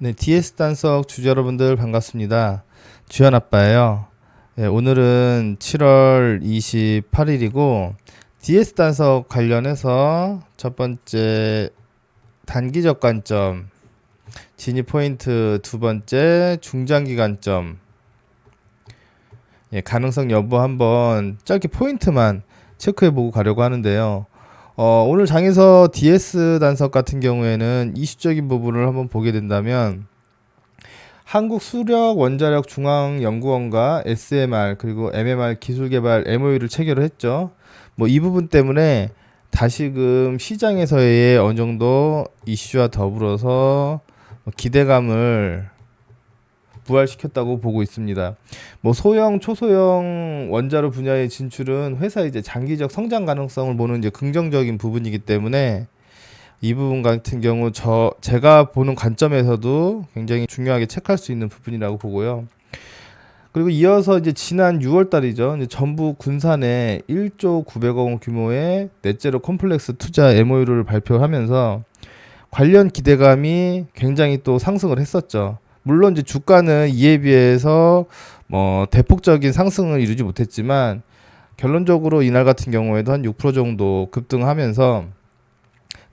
네, DS 단석 주주 여러분들 반갑습니다. 주연 아빠예요. 네, 오늘은 7월 28일이고 DS 단석 관련해서 첫 번째 단기적 관점, 진입 포인트 두 번째 중장기 관점, 예, 가능성 여부 한번 짧게 포인트만 체크해 보고 가려고 하는데요. 어, 오늘 장에서 DS 단석 같은 경우에는 이슈적인 부분을 한번 보게 된다면 한국 수력 원자력 중앙 연구원과 SMR 그리고 MMR 기술 개발 MOU를 체결을 했죠. 뭐 이 부분 때문에 다시금 시장에서의 어느 정도 이슈와 더불어서 뭐 기대감을 부활시켰다고 보고 있습니다. 뭐 소형, 초소형 원자로 분야의 진출은 회사 이제 장기적 성장 가능성을 보는 이제 긍정적인 부분이기 때문에 이 부분 같은 경우 저 제가 보는 관점에서도 굉장히 중요하게 체크할 수 있는 부분이라고 보고요. 그리고 이어서 이제 지난 6월 달이죠. 전북 군산에 1조 900억 원 규모의 넷제로 콤플렉스 투자 MOU를 발표하면서 관련 기대감이 굉장히 또 상승을 했었죠. 물론 이제 주가는 이에 비해서 뭐 대폭적인 상승을 이루지 못했지만 결론적으로 이날 같은 경우에도 한 6% 정도 급등하면서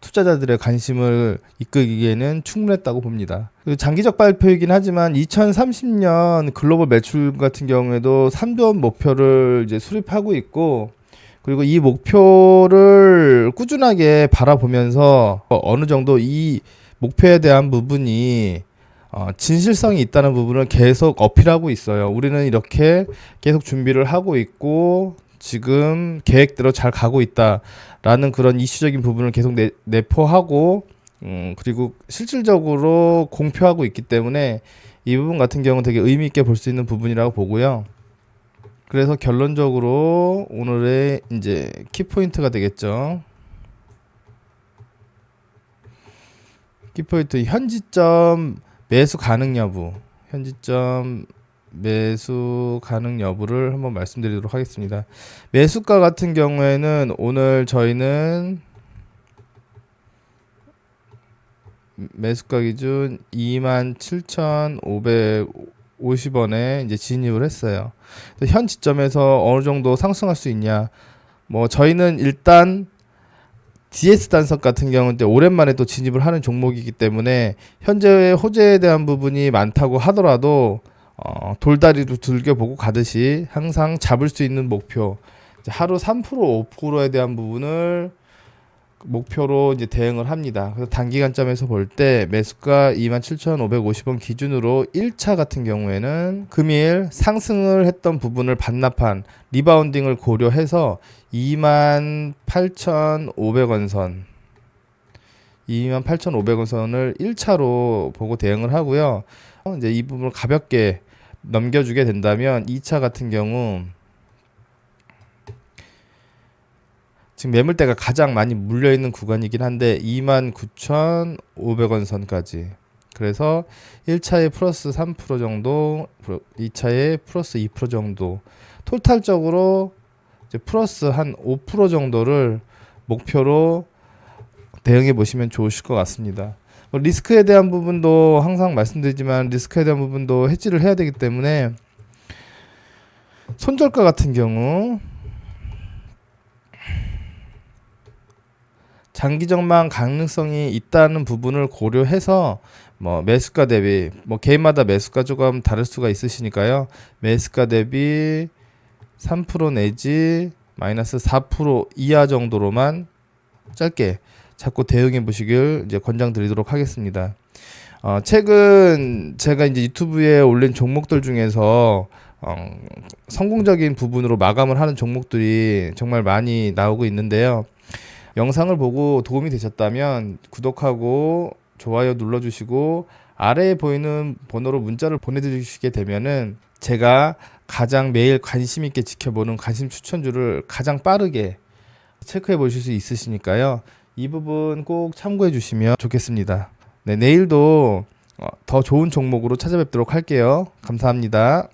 투자자들의 관심을 이끌기에는 충분했다고 봅니다. 장기적 발표이긴 하지만 2030년 글로벌 매출 같은 경우에도 3조 원 목표를 이제 수립하고 있고 그리고 이 목표를 꾸준하게 바라보면서 어느 정도 이 목표에 대한 부분이 어, 진실성이 있다는 부분을 계속 어필하고 있어요. 우리는 이렇게 계속 준비를 하고 있고 지금 계획대로 잘 가고 있다라는 그런 이슈적인 부분을 계속 내, 내포하고 음, 그리고 실질적으로 공표하고 있기 때문에 이 부분 같은 경우는 되게 의미 있게 볼 수 있는 부분이라고 보고요. 그래서 결론적으로 오늘의 이제 키포인트가 되겠죠. 키포인트 현지점 매수 가능 여부, 현지점 매수 가능 여부를 한번 말씀드리도록 하겠습니다. 매수가 같은 경우에는 오늘 저희는 매수가 기준 27,550원에 이제 진입을 했어요. 현 지점에서 어느 정도 상승할 수 있냐? 뭐 저희는 일단 DS 단석 같은 경우는 오랜만에 또 진입을 하는 종목이기 때문에 현재 호재에 대한 부분이 많다고 하더라도 어, 돌다리도 들겨보고 가듯이 항상 잡을 수 있는 목표 하루 3% 5%에 대한 부분을 목표로 이제 대응을 합니다. 그래서 단기간점에서 볼 때 매수가 27,550원 기준으로 1차 같은 경우에는 금일 상승을 했던 부분을 반납한 리바운딩을 고려해서 28,500원 선 28,500원 선을 1차로 보고 대응을 하고요. 어, 이제 이 부분을 가볍게 넘겨주게 된다면 2차 같은 경우 지금 매물대가 가장 많이 물려 있는 구간이긴 한데 29,500원 선까지. 그래서 1차에 플러스 3% 정도, 2차에 플러스 2% 정도. 토탈적으로 이제 플러스 한 5% 정도를 목표로 대응해 보시면 좋으실 것 같습니다. 뭐 리스크에 대한 부분도 항상 말씀드리지만 리스크에 대한 부분도 해지를 해야 되기 때문에 손절가 같은 경우 장기적만 가능성이 있다는 부분을 고려해서 뭐 매수가 대비 뭐 개인마다 매수가 조금 다를 수가 있으시니까요. 매수가 대비 3% 내지 마이너스 4% 이하 정도로만 짧게 자꾸 대응해 보시길 이제 권장드리도록 하겠습니다. 어, 최근 제가 이제 유튜브에 올린 종목들 중에서 어, 성공적인 부분으로 마감을 하는 종목들이 정말 많이 나오고 있는데요. 영상을 보고 도움이 되셨다면 구독하고 좋아요 눌러주시고 아래에 보이는 번호로 문자를 보내주시게 되면은 제가 가장 매일 관심 있게 지켜보는 관심 추천주를 가장 빠르게 체크해 보실 수 있으시니까요. 이 부분 꼭 참고해 주시면 좋겠습니다. 네, 내일도 어, 더 좋은 종목으로 찾아뵙도록 할게요. 감사합니다.